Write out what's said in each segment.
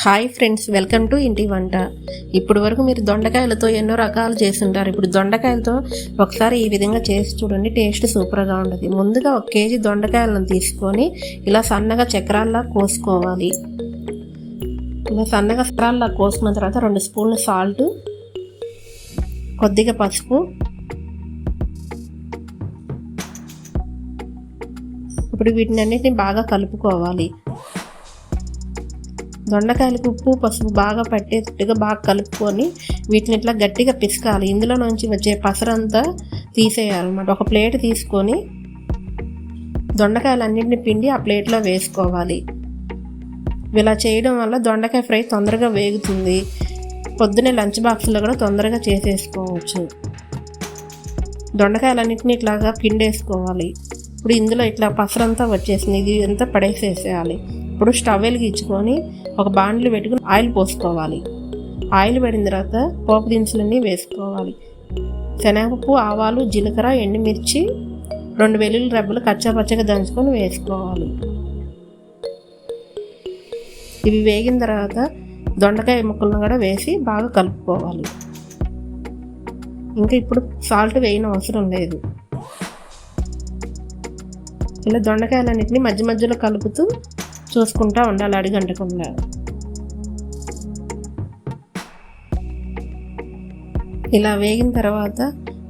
Hi friends welcome to ఇంటి వంట. ఇప్పుడు వరకు మీరు దొండకాయలతో ఎన్నో రకాలు చేస్తుంటారు ఇప్పుడు దొండకాయలతో ఒకసారి ఈ విధంగా చేసి చూడండి టేస్ట్ సూపర్గా ఉంటుంది. ముందుగా ఒక కేజీ దొండకాయలను తీసుకొని ఇలా సన్నగా చక్రాల్లా కోసుకోవాలి. ఇలా సన్నగా చక్రాల్లా కోసుకున్న తర్వాత రెండు స్పూన్లు సాల్ట్ కొద్దిగా పసుపు. ఇప్పుడు వీటిని అన్నిటిని బాగా కలుపుకోవాలి. దొండకాయలకు ఉప్పు పసుపు బాగా పట్టేటట్టుగా బాగా కలుపుకొని వీటిని ఇట్లా గట్టిగా పిసకాలి. ఇందులో నుంచి వచ్చే పసరంతా తీసేయాలన్నమాట. ఒక ప్లేట్ తీసుకొని దొండకాయలన్నింటిని పిండి ఆ ప్లేట్లో వేసుకోవాలి. ఇలా చేయడం వల్ల దొండకాయ ఫ్రై తొందరగా వేగుతుంది. పొద్దున్నే లంచ్ బాక్స్లో కూడా తొందరగా చేసేసుకోవచ్చు. దొండకాయలన్నింటినీ ఇట్లాగా పిండేసుకోవాలి. ఇప్పుడు ఇందులో ఇట్లా పసరంతా వచ్చేసింది. ఇది అంతా పడేసేసేయాలి. ఇప్పుడు స్టవ్ వెలిగించుకొని ఒక బాండ్లు పెట్టుకుని ఆయిల్ పోసుకోవాలి. ఆయిల్ పడిన తర్వాత పోపు దినుసులన్నీ వేసుకోవాలి. శనగపప్పు ఆవాలు జీలకర్ర ఎండుమిర్చి రెండు వెల్లుల్లి రబ్బలు కచ్చాపచ్చగా దంచుకొని వేసుకోవాలి. ఇవి వేగిన తర్వాత దొండకాయ ముక్కలను కూడా వేసి బాగా కలుపుకోవాలి. ఇంకా ఇప్పుడు సాల్ట్ వేయని అవసరం లేదు. ఇలా దొండకాయలన్నింటినీ మధ్య మధ్యలో కలుపుతూ చూసుకుంటా ఉండాలి అడుగంటకుండా. ఇలా వేగిన తర్వాత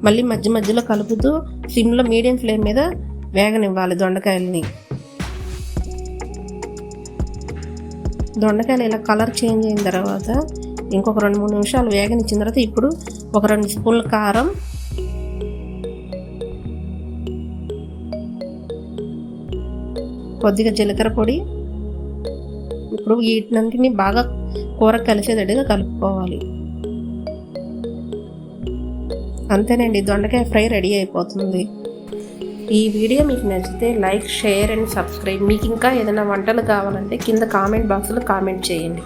మళ్ళీ మధ్య మధ్యలో కలుపుతూ సిమ్లో మీడియం ఫ్లేమ్ మీద వేగనివ్వాలి దొండకాయలని. దొండకాయలు ఇలా కలర్ చేంజ్ అయిన తర్వాత ఇంకొక రెండు మూడు నిమిషాలు వేగనిచ్చిన తర్వాత ఇప్పుడు ఒక రెండు స్పూన్ల కారం కొద్దిగా జీలకర్ర పొడి ఇప్పుడు వీటినంటిని బాగా కూర కలిసేటట్టుగా కలుపుకోవాలి. అంతేనండి దొండకాయ ఫ్రై రెడీ అయిపోతుంది. ఈ వీడియో మీకు నచ్చితే లైక్ షేర్ అండ్ సబ్స్క్రైబ్. మీకు ఇంకా ఏదైనా వంటలు కావాలంటే కింద కామెంట్ బాక్స్లో కామెంట్ చేయండి.